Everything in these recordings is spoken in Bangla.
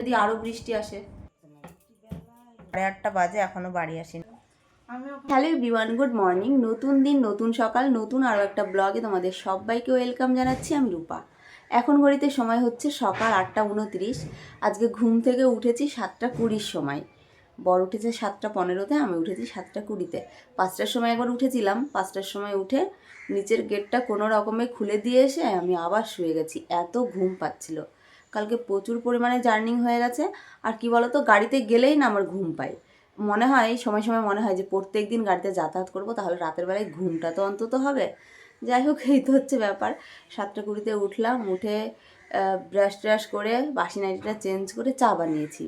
যদি আরও বৃষ্টি আসে। সাড়ে আটটা বাজে এখনও বাড়ি আসেনি। হ্যালো বিওয়ান গুড মর্নিং। নতুন দিন নতুন সকাল নতুন আরও একটা ব্লগে তোমাদের সবাইকে ওয়েলকাম জানাচ্ছি আমি রূপা। এখন ঘড়িতে সময় হচ্ছে সকাল আটটা উনত্রিশ। আজকে ঘুম থেকে উঠেছি সাতটা কুড়ির সময়। বড় উঠেছে সাতটা পনেরোতে আমি উঠেছি সাতটা কুড়িতে। পাঁচটার সময় একবার উঠেছিলাম। পাঁচটার সময় উঠে নিচের গেটটা কোনো রকমে খুলে দিয়ে এসে আমি আবার শুয়ে গেছি। এত ঘুম পাচ্ছিল। কালকে প্রচুর পরিমাণে জার্নিং হয়ে গেছে। আর কি বলতো, গাড়িতে গেলেই না আমার ঘুম পাই মনে হয়, সময় সময় মনে হয় যে প্রত্যেক দিন গাড়িতে যাতায়াত করব, তাহলে রাতের বেলায় ঘুমটা তো অন্তত হবে। যাই হোক, এই তো হচ্ছে ব্যাপার। সাতটা কুড়িতে উঠলাম, উঠে ব্রাশ ট্রাশ করে বাসি নাইটিটা চেঞ্জ করে চা বানিয়েছি।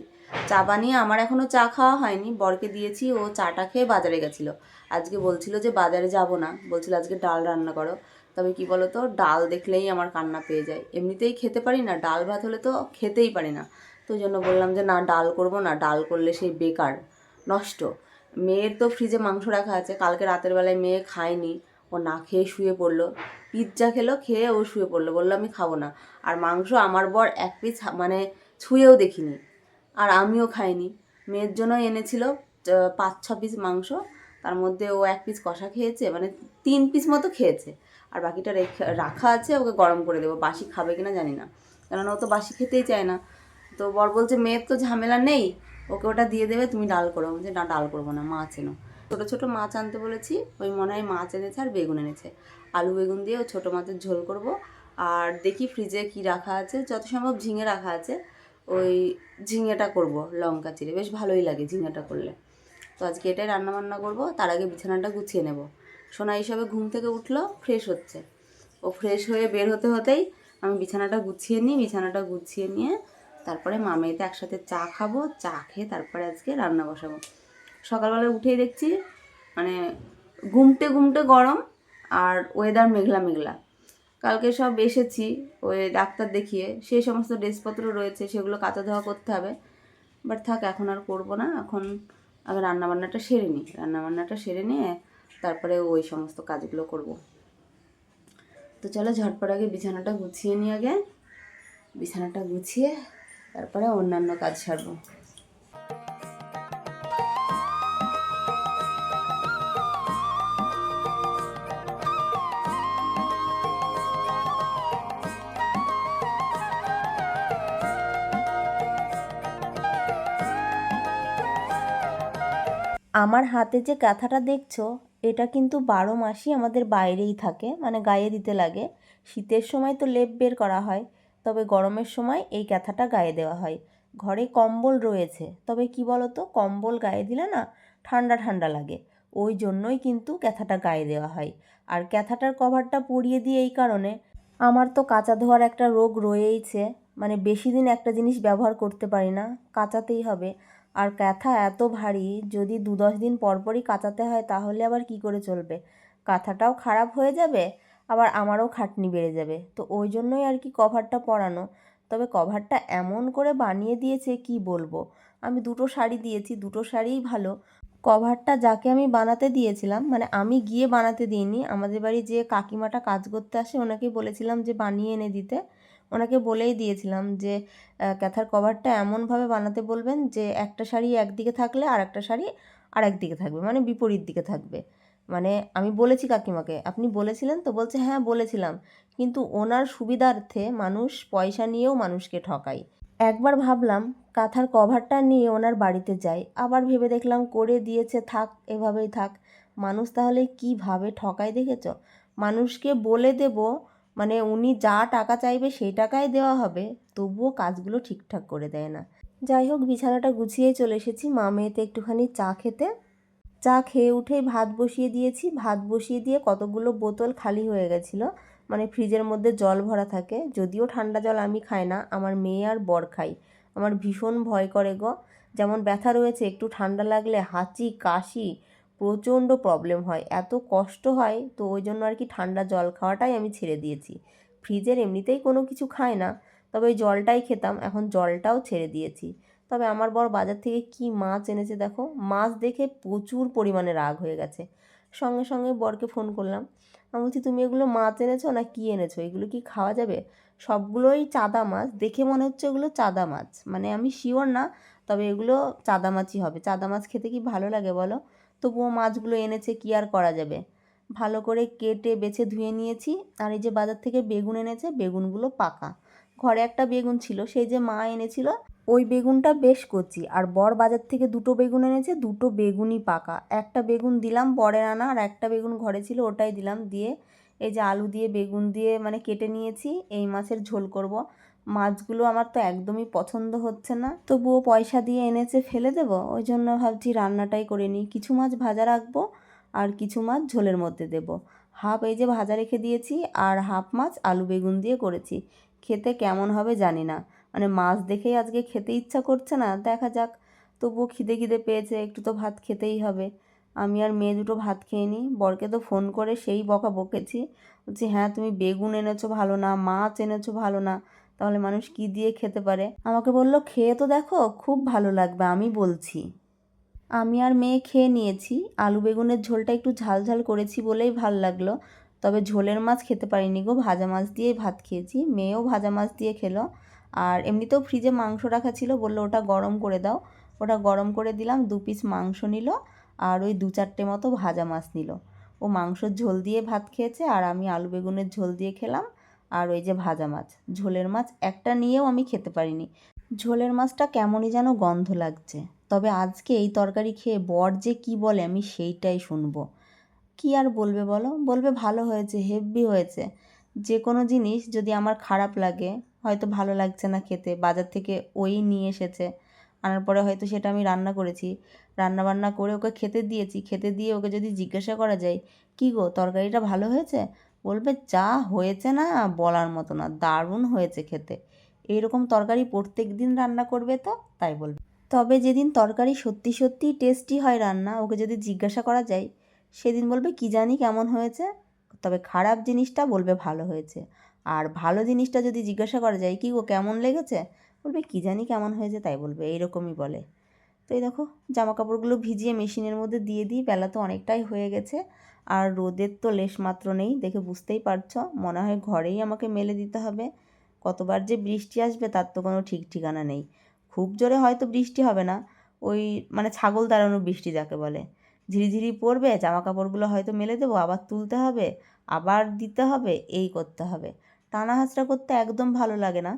চা বানিয়ে আমার এখনও চা খাওয়া হয়নি, বরকে দিয়েছি, ও চাটা খেয়ে বাজারে গেছিল। আজকে বলছিল যে বাজারে যাব না, বলছিল আজকে ডাল রান্না করো। তবে কি বলো তো ডাল দেখলেই আমার কান্না পেয়ে যায়। এমনিতেই খেতে পারি না, ডাল ভাত হলে তো খেতেই পারি না। তো জন্য বললাম যে, না, ডাল করব না, ডাল করলে সেই বেকার, নষ্ট। মেয়ের তো ফ্রিজে মাংস রাখা আছে, কালকে রাতের বেলায় মেয়ে খায়নি, ও না খেয়ে শুয়ে পড়ল। পিৎজা খেলো, খেয়ে ও শুয়ে পড়ল, বলল, আমি খাব না। আর মাংস আমার বর এক পিস মানে ছুঁয়েও দেখিনি, আর আমিও খাইনি। মেয়ের জন্য এনেছিল পাঁচ ছ পিস মাংস, তার মধ্যে ও এক পিস কষা খেয়েছে মানে তিন পিস মতো খেয়েছে। আর বাকিটা রেখে আছে ওকে গরম করে দেবো। বাসি খাবে কিনা জানি না। কেননা ও তো বাসি খেতেই চায় না। তো বর বলছে মেয়ের তো ঝামেলা নেই ওকে ওটা দিয়ে দেবে তুমি ডাল করো। বলছি, না ডাল করব না মাছ এনো। ছোটো ছোটো মাছ আনতে বলেছি ওই মনে হয় মাছ এনেছে আর বেগুন এনেছে। আলু বেগুন দিয়ে ও ছোটো মাছের ঝোল করব। আর দেখি ফ্রিজে কি রাখা আছে যত সম্ভব ঝিঙে রাখা আছে ওই ঝিঙেটা করব লঙ্কা চিড়ে। বেশ ভালোই লাগে ঝিঙেটা করলে। তো আজকে এটাই রান্না বান্না করব তার আগে বিছানাটা গুছিয়ে নেব। সোনা হিসাবে ঘুম থেকে উঠল ফ্রেশ হচ্ছে। ও ফ্রেশ হয়ে বের হতে হতেই আমি বিছানাটা গুছিয়ে নিই, বিছানাটা গুছিয়ে নিয়ে তারপরে মামেতে একসাথে চা খাব, চা খেয়ে তারপরে আজকে রান্না বসাবো। সকালবেলা উঠেই দেখছি মানে গুমটে গুমটে গরম আর ওয়েদার মেঘলা মেঘলা। কালকে সব এসেছি, ওই ডাক্তার দেখিয়ে সেই সমস্ত ড্রেসপত্র রয়েছে, সেগুলো কাচা ধোয়া করতে হবে। বাট থাক, এখন আর করব না, এখন আগে রান্নাবান্নাটা সেরে নিই। রান্নাবান্নাটা সেরে নিয়ে তারপরে ওই সমস্ত কাজগুলো করব। তো চলো ঝটপট আগে বিছানাটা গুছিয়ে নিই আগে। বিছানাটা গুছিয়ে তারপরে অন্যান্য কাজ সারবো। আমার হাতে যে কাঁথাটা দেখছ এটা কিন্তু বারো মাসই আমাদের বাইরেই থাকে মানে গায়ে দিতে লাগে। শীতের সময় তো লেপ বের করা হয়, তবে গরমের সময় এই ক্যাথাটা গায়ে দেওয়া হয়। ঘরে কম্বল রয়েছে, তবে কি বলো তো কম্বল গায়ে দিলে না ঠান্ডা ঠান্ডা লাগে, ওই জন্যই কিন্তু ক্যাথাটা গায়ে দেওয়া হয়। আর ক্যাথাটার কভারটা পরিয়ে দিয়ে এই কারণে আমার তো কাঁচা ধোয়ার একটা রোগ রয়েইছে মানে বেশি দিন একটা জিনিস ব্যবহার করতে পারি না, কাচাতেই হবে। আর কাঁথা এত ভারী, যদি দু দশ দিন পরপরই কাচাতে হয় তাহলে আবার কি করে চলবে? কাঁথাটাও খারাপ হয়ে যাবে, আবার আমারও খাটনি বেড়ে যাবে। তো ওই জন্যই আর কি কভারটা পরানো। তবে কভারটা এমন করে বানিয়ে দিয়েছে কি বলব? আমি দুটো শাড়ি দিয়েছি, দুটো শাড়িই ভালো। কভারটা যাকে আমি বানাতে দিয়েছিলাম মানে আমি গিয়ে বানাতে দিইনি, আমাদের বাড়ি যে কাকিমাটা কাজ করতে আসে ওনাকেই বলেছিলাম যে বানিয়ে এনে দিতে। ওনাকে বলেই দিয়েছিলাম যে ক্যাথার কভারটা এমনভাবে বানাতে বলবেন যে, একটা শাড়ি একদিকে থাকলে আর একটা শাড়ি আর একদিকে থাকবে মানে বিপরীত দিকে থাকবে। মানে আমি বলেছি কাকিমাকে, আপনি বলেছিলেন তো বলছে হ্যাঁ বলেছিলাম। কিন্তু ওনার সুবিধার্থে মানুষ পয়সা নিয়েও মানুষকে ঠকায়। একবার ভাবলাম, কাঁথার কভারটা নিয়ে ওনার বাড়িতে যাই, আবার ভেবে দেখলাম করে দিয়েছে, থাক, এভাবেই থাক। মানুষ তাহলে কীভাবে ঠকায় দেখেছ? মানুষকে বলে দেব মানে উনি যা টাকা চাইবে সেই টাকাই দেওয়া হবে, তবুও কাজগুলো ঠিকঠাক করে দেয় না। যাই হোক, বিছানাটা গুছিয়েই চলে এসেছি। মা মেয়েতে একটুখানি চা খেতে। চা খেয়ে উঠেই ভাত বসিয়ে দিয়েছি। ভাত বসিয়ে দিয়ে কতগুলো বোতল খালি হয়ে গেছিল। মানে ফ্রিজের মধ্যে জল ভরা থাকে। যদিও ঠান্ডা জল আমি খাই না, আমার মেয়ে আর বর খাই। আমার ভীষণ ভয় করে গো। যেমন ব্যথা রয়েছে, একটু ঠান্ডা লাগলে হাঁচি, কাশি প্রচণ্ড প্রবলেম হয়। এত কষ্ট হয়, তো ওই জন্য আর কি ঠান্ডা জল খাওয়াটাই আমি ছেড়ে দিয়েছি। ফ্রিজের এমনিতেই কোনো কিছু খায় না, তবে ওই জলটাই খেতাম, এখন জলটাও ছেড়ে দিয়েছি। তবে আমার বর বাজার থেকে কি মাছ এনেছে দেখো? মাছ দেখে প্রচুর পরিমাণে রাগ হয়ে গেছে। সঙ্গে সঙ্গে বরকে ফোন করলাম। আমি বলছি, তুমি এগুলো মাছ এনেছো না কি এনেছো? এগুলো কি খাওয়া যাবে? সবগুলোই চাদা মাছ। দেখে মনে হচ্ছে ওগুলো চাদা মাছ। মানে আমি শিওর না, তবে এগুলো চাদা মাছই হবে। চাদা মাছ খেতে কি ভালো লাগে বলো? তবুও মাছগুলো এনেছে, কি আর করা যাবে? ভালো করে কেটে বেছে ধুয়ে নিয়েছি। আর এই যে বাজার থেকে বেগুন এনেছে, বেগুনগুলো পাকা। ঘরে একটা বেগুন ছিল, সেই যে মা এনেছিল, ওই বেগুনটা বেশ কচি। আর বর বাজার থেকে দুটো বেগুন এনেছে, দুটো বেগুনই পাকা। একটা বেগুন দিলাম, বরের আনা, আর একটা বেগুন ঘরে ছিল, ওটাই দিলাম। দিয়ে এই যে আলু দিয়ে বেগুন দিয়ে মানে কেটে নিয়েছি, এই মাছের ঝোল করব। মাছগুলো আমার তো একদমই পছন্দ হচ্ছে না। তবুও পয়সা দিয়ে এনেছে, ফেলে দেবো? ওই জন্য ভাবছি রান্নাটাই করে নিই। কিছু মাছ ভাজা রাখব আর কিছু মাছ ঝোলের মধ্যে দেব। হাফ এই যে ভাজা রেখে দিয়েছি আর হাফ মাছ আলু বেগুন দিয়ে করেছি। খেতে কেমন হবে জানি না। মানে মাছ দেখেই আজকে খেতে ইচ্ছা করছে না, দেখা যাক। তবুও খিদে খিদে পেয়েছে, একটু তো ভাত খেতেই হবে। আমি আর মেয়ে দুটো ভাত খেয়ে নিই। বরকে তো ফোন করে সেই বকা বকেছি বলছি হ্যাঁ তুমি বেগুন এনেছো ভালো না, মাছ এনেছো ভালো না। তাহলে মানুষ কি দিয়ে খেতে পারে? আমাকে বলল, খেয়ে তো দেখো, খুব ভালো লাগবে। আমি বলছি। আমি আর মেয়ে খেয়ে নিয়েছি। আলু বেগুনের ঝোলটা একটু ঝাল ঝাল করেছি বলেই ভালো লাগল। তবে ঝোলের মাছ খেতে পারিনি গো। ভাজা মাছ দিয়েই ভাত খেয়েছি। মেয়েও ভাজা মাছ দিয়ে খেলো। আর এমনিতেও ফ্রিজে মাংস রাখা ছিল। বলল, ওটা গরম করে দাও। ওটা গরম করে দিলাম, দু পিস মাংস নিল আর ওই দু চারটে মতো ভাজা মাছ নিল। ও মাংসর ঝোল দিয়ে ভাত খেয়েছে আর আমি আলু বেগুনের ঝোল দিয়ে খেলাম। আর ওই যে ভাজা মাছ। ঝোলের মাছ একটা নিয়েও আমি খেতে পারিনি। ঝোলের মাছটা কেমনই যেন গন্ধ লাগছে। তবে আজকে এই তরকারি খেয়ে বর যে কি বলে আমি সেইটাই শুনব। কি আর বলবে বলো? বলবে ভালো হয়েছে হেভি হয়েছে। যে কোনো জিনিস যদি আমার খারাপ লাগে, হয়তো ভালো লাগছে না খেতে, বাজার থেকে ওই নিয়ে এসেছে। আনার পরে হয়তো সেটা আমি রান্না করেছি। রান্না বান্না করে ওকে খেতে দিয়েছি। খেতে দিয়ে ওকে যদি জিজ্ঞাসা করা যায়, কি গো, তরকারিটা ভালো হয়েছে? বলবে, যা হয়েছে না বলার মতো না, দারুণ হয়েছে খেতে। এইরকম তরকারি প্রত্যেক দিন রান্না করবে তো? তাই বলবে। তবে যেদিন তরকারি সত্যি সত্যি টেস্টি হয় রান্না, ওকে যদি জিজ্ঞাসা করা যায়, সেদিন বলবে, কি জানি কেমন হয়েছে? তবে খারাপ জিনিসটা বলবে, ভালো হয়েছে। আর ভালো জিনিসটা যদি জিজ্ঞাসা করা যায়, কি গো, কেমন লেগেছে? বলবে, কি জানি কেমন হয়েছে? তাই বলবে, এইরকমই বলে। তো এই দেখো জামা কাপড়গুলো ভিজিয়ে মেশিনের মধ্যে দিয়ে দিই, বেলা তো অনেকটাই হয়ে গেছে। আর রোদের তো লেশ মাত্র নেই, দেখে বুঝতেই পারছ। মনে হয় ঘরেই আমাকে মেলে দিতে হবে। কতবার যে বৃষ্টি আসবে তার তো কোনো ঠিক ঠিকানা নেই। খুব জোরে হয়তো বৃষ্টি হবে না, ওই মানে ছাগল দাঁড়ানো বৃষ্টি যাকে বলে। ঝিরিঝিরি পড়বে জামা কাপড়গুলো হয়তো মেলে দেবো, আবার তুলতে হবে, আবার দিতে হবে, এই করতে হবে। টানা হাঁচড়া করতে একদম ভালো লাগে না।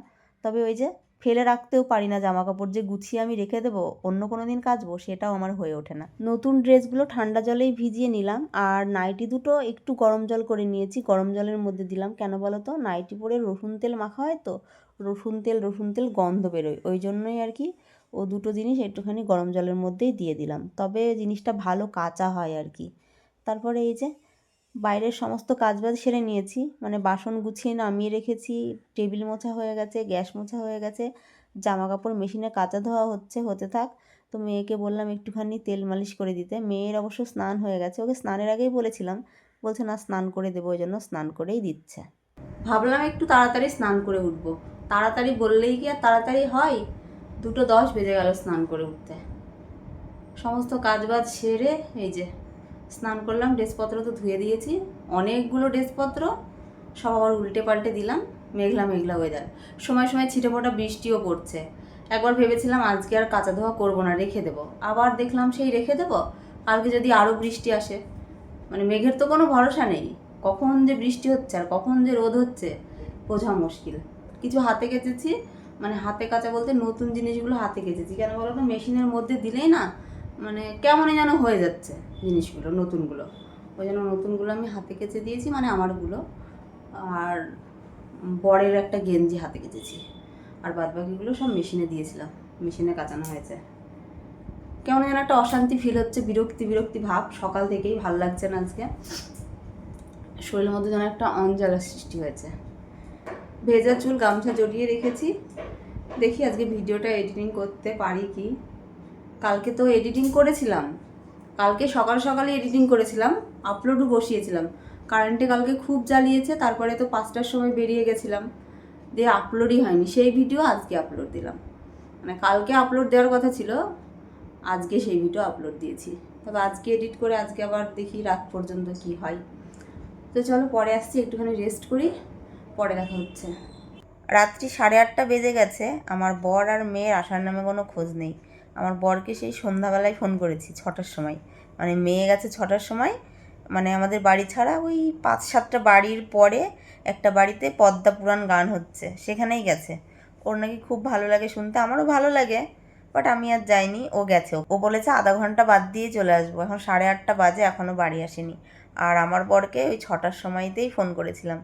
তবে ওই যে ফেলে রাখতেও পারি না জামা কাপড় যে গুছিয়ে আমি রেখে দেবো, অন্য কোনো দিন কাচবো, সেটাও আমার হয়ে ওঠে না। নতুন ড্রেসগুলো ঠান্ডা জলেই ভিজিয়ে নিলাম, আর নাইটি দুটো একটু গরম জল করে নিয়েছি। গরম জলের মধ্যে দিলাম, কেন বলো তো? নাইটি পরে রসুন তেল মাখা হয় তো, রসুন তেল রসুন তেল গন্ধ বেরোয়। ওই জন্যই আর কি ও দুটো জিনিস একটুখানি গরম জলের মধ্যেই দিয়ে দিলাম। তবে জিনিসটা ভালো কাঁচা হয় আর কি। তারপরে এই যে বাইরের সমস্ত কাজবাজ সেরে নিয়েছি। মানে বাসন গুছিয়ে নামিয়ে রেখেছি, টেবিল মোছা হয়ে গেছে, গ্যাস মোছা হয়ে গেছে জামা কাপড় মেশিনে কাঁচা ধোয়া হচ্ছে, হতে থাক। তো মেয়েকে বললাম একটুখানি তেল মালিশ করে দিতে। মেয়ের অবশ্য স্নান হয়ে গেছে। ওকে স্নানের আগেই বলেছিলাম। বলছে, না, স্নান করে দেবো, ওই জন্য স্নান করেই দিচ্ছে। ভাবলাম একটু তাড়াতাড়ি স্নান করে উঠবো। তাড়াতাড়ি বললেই কি আর তাড়াতাড়ি হয়? দুটো দশ বেজে গেল স্নান করে উঠতে। সমস্ত কাজবাজ সেরে এই যে স্নান করলাম, ড্রেসপত্র তো ধুয়ে দিয়েছি। অনেকগুলো ড্রেসপত্র, সব আবার উল্টে পাল্টে দিলাম মেঘলা মেঘলা ওয়েদার সময় সময় ছিটে ফোটা বৃষ্টিও পড়ছে। একবার ভেবেছিলাম আজকে আর কাঁচা ধোয়া করব না, রেখে দেবো। আবার দেখলাম সেই রেখে দেবো, কালকে যদি আরও বৃষ্টি আসে। মানে মেঘের তো কোনো ভরসা নেই। কখন যে বৃষ্টি হচ্ছে আর কখন যে রোদ হচ্ছে, বোঝা মুশকিল। কিছু হাতে কেচেছি মানে হাতে কাচা বলতে নতুন জিনিসগুলো হাতে কেচেছি। কেন বলো তো মেশিনের মধ্যে দিলেই না মানে কেমনই যেন হয়ে যাচ্ছে জিনিসগুলো, নতুনগুলো। ওই জন্য নতুনগুলো আমি হাতে কেচে দিয়েছি মানে আমারগুলো। আর বরের একটা গেঞ্জি হাতে কেচেছি। আর বাদবাকিগুলো সব মেশিনে দিয়েছিলাম, মেশিনে কাচানো হয়েছে। কেমন যেন একটা অশান্তি ফিল হচ্ছে, বিরক্তি বিরক্তি ভাব, সকাল থেকেই ভালো লাগছে না আজকে। শরীরের মধ্যে যেন একটা অঞ্জলা সৃষ্টি হয়েছে। ভেজা চুল গামছা জড়িয়ে রেখেছি। দেখি আজকে ভিডিওটা এডিটিং করতে পারি কি? কালকে তো এডিটিং করেছিলাম। কালকে সকাল সকালে এডিটিং করেছিলাম আপলোডও বসিয়েছিলাম। কারেন্টে কালকে খুব জ্বালিয়েছে, তারপরে তো পাঁচটার সময় বেরিয়ে গেছিলাম। দিয়ে আপলোডই হয়নি, সেই ভিডিও আজকে আপলোড দিলাম। মানে কালকে আপলোড দেওয়ার কথা ছিল, আজকে সেই ভিডিও আপলোড দিয়েছি। তবে আজকে এডিট করে আজকে আবার দেখি রাত পর্যন্ত কি হয়। তো চলো পরে আসছি, একটুখানি রেস্ট করি, পরে দেখা হচ্ছে। রাত্রি সাড়ে আটটা বেজে গেছে, আমার বর আর মেয়ের আসার নামে কোনো খোঁজ নেই। আমার বরকে সেই সন্ধ্যাবেলায় ফোন করেছি ছটার সময়। মানে মেয়ে গেছে ছটার সময়। মানে আমাদের বাড়ি ছাড়া ওই পাঁচ সাতটা বাড়ির পরে একটা বাড়িতে পদ্মা পুরাণ গান হচ্ছে। সেখানেই গেছে। ওর নাকি খুব ভালো লাগে শুনতে। আমারও ভালো লাগে। বাট আমি আর যাইনি। ও গেছে। ও বলেছে আধা ঘণ্টা বাদ দিয়ে চলে আসব। এখন সাড়ে আটটা বাজে। এখনও বাড়ি আসেনি। আর আমার বরকে ওই ছটার সময়তেই ফোন করেছিলাম।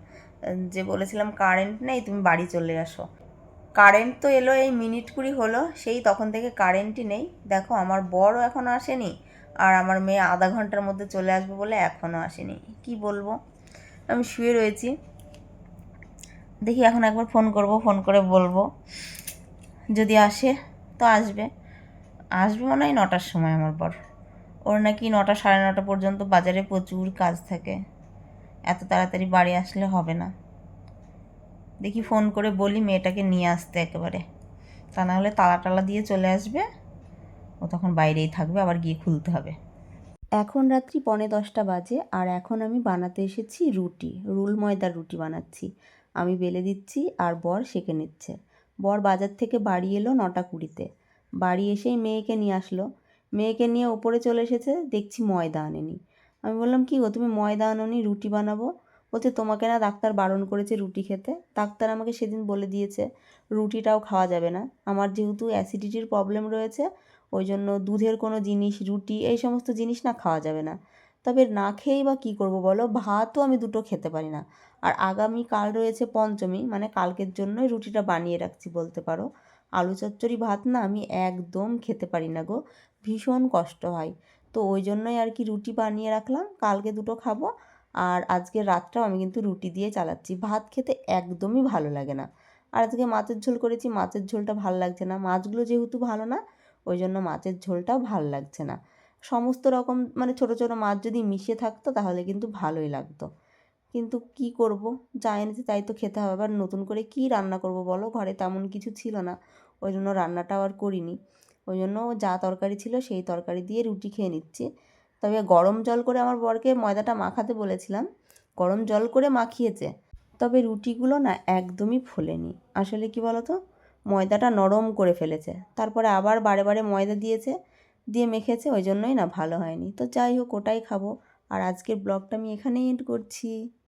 যে বলেছিলাম, কারেন্ট নেই, তুমি বাড়ি চলে আসো। কারেন্ট তো এলো, এই মিনিট কুড়ি হলো, সেই তখন থেকে কারেন্টই নেই। দেখো, আমার বড়ও এখনও আসেনি, আর আমার মেয়ে আধা ঘণ্টার মধ্যে চলে আসবে বলে এখনও আসেনি। কি বলব? আমি শুয়ে রয়েছি। দেখি এখন একবার ফোন করব, ফোন করে বলব। যদি আসে, তো আসবে। আসবে মনে হয় নটার সময় আমার পর ওর নাকি নটা, সাড়ে নটা পর্যন্ত বাজারে প্রচুর কাজ থাকে। এত তাড়াতাড়ি বাড়ি আসলে হবে না। দেখি ফোন করে বলি, মেয়েটাকে নিয়ে আসতে একেবারে। তা না হলে তালা টালা দিয়ে চলে আসবে। ও তখন বাইরেই থাকবে, আবার গিয়ে খুলতে হবে। এখন রাত্রি পনে দশটা বাজে, আর এখন আমি বানাতে এসেছি রুটি, রুল ময়দার রুটি বানাচ্ছি। আমি বেলে দিচ্ছি, আর বর সেঁকে নিচ্ছে। বর বাজার থেকে বাড়ি এলো নটা কুড়িতে। বাড়ি এসেই মেয়েকে নিয়ে আসলো। মেয়েকে নিয়ে ওপরে চলে এসেছে, দেখছি ময়দা আনেনি। আমি বললাম, কি গো, তুমি ময়দা আনোনি, রুটি বানাবো? বলছে, তোমাকে না ডাক্তার বারণ করেছে রুটি খেতে। ডাক্তার আমাকে সেদিন বলে দিয়েছে, রুটিটাও খাওয়া যাবে না। আমার যেহেতু অ্যাসিডিটির প্রবলেম রয়েছে, ওই জন্য দুধের কোনো জিনিস, রুটি, এই সমস্ত জিনিস না খাওয়া যাবে না। তবে না খেয়েই বা কী করব বলো? ভাতও আমি দুটো খেতে পারি না। আর আগামী কাল রয়েছে পঞ্চমী মানে কালকের জন্যই রুটিটা বানিয়ে রাখছি বলতে পারো। আলু চচ্চড়ি ভাত না আমি একদম খেতে পারি না গো। ভীষণ কষ্ট হয়। তো ওই জন্যই আর কি রুটি বানিয়ে রাখলাম। কালকে দুটো খাব। আর আজকে রাতটাও আমি কিন্তু রুটি দিয়ে চালাচ্ছি। ভাত খেতে একদমই ভালো লাগে না। আর আজকে মাছের ঝোল করেছি, মাছের ঝোলটা ভালো লাগছে না। মাছগুলো যেহেতু ভালো না ওই জন্য মাছের ঝোলটাও ভালো লাগছে না। সমস্ত রকম মানে ছোটো ছোটো মাছ যদি মিশিয়ে থাকতো তাহলে কিন্তু ভালোই লাগতো। কিন্তু কি করব? যা এনেছে তাই তো খেতে হবে। আবার নতুন করে কি রান্না করব বলো? ঘরে তেমন কিছু ছিল না। ওই জন্য রান্নাটাও আর করিনি। ওই জন্য যা তরকারি ছিল সেই তরকারি দিয়ে রুটি খেয়ে নিচ্ছি। তবে গরম জল করে আমার বরকে ময়দাটা মাখাতে বলেছিলাম। গরম জল করে মাখিয়েছে। তবে রুটিগুলো না একদমই ফোলেনি। আসলে কি বলো তো ময়দাটা নরম করে ফেলেছে। তারপরে আবার বারে বারে ময়দা দিয়েছে, দিয়ে মেখেছে, ওই জন্যই না ভালো হয়নি। তো যাই হোক, ওটাই খাব। আর আজকের ব্লগটা আমি এখানেই এন্ড করছি।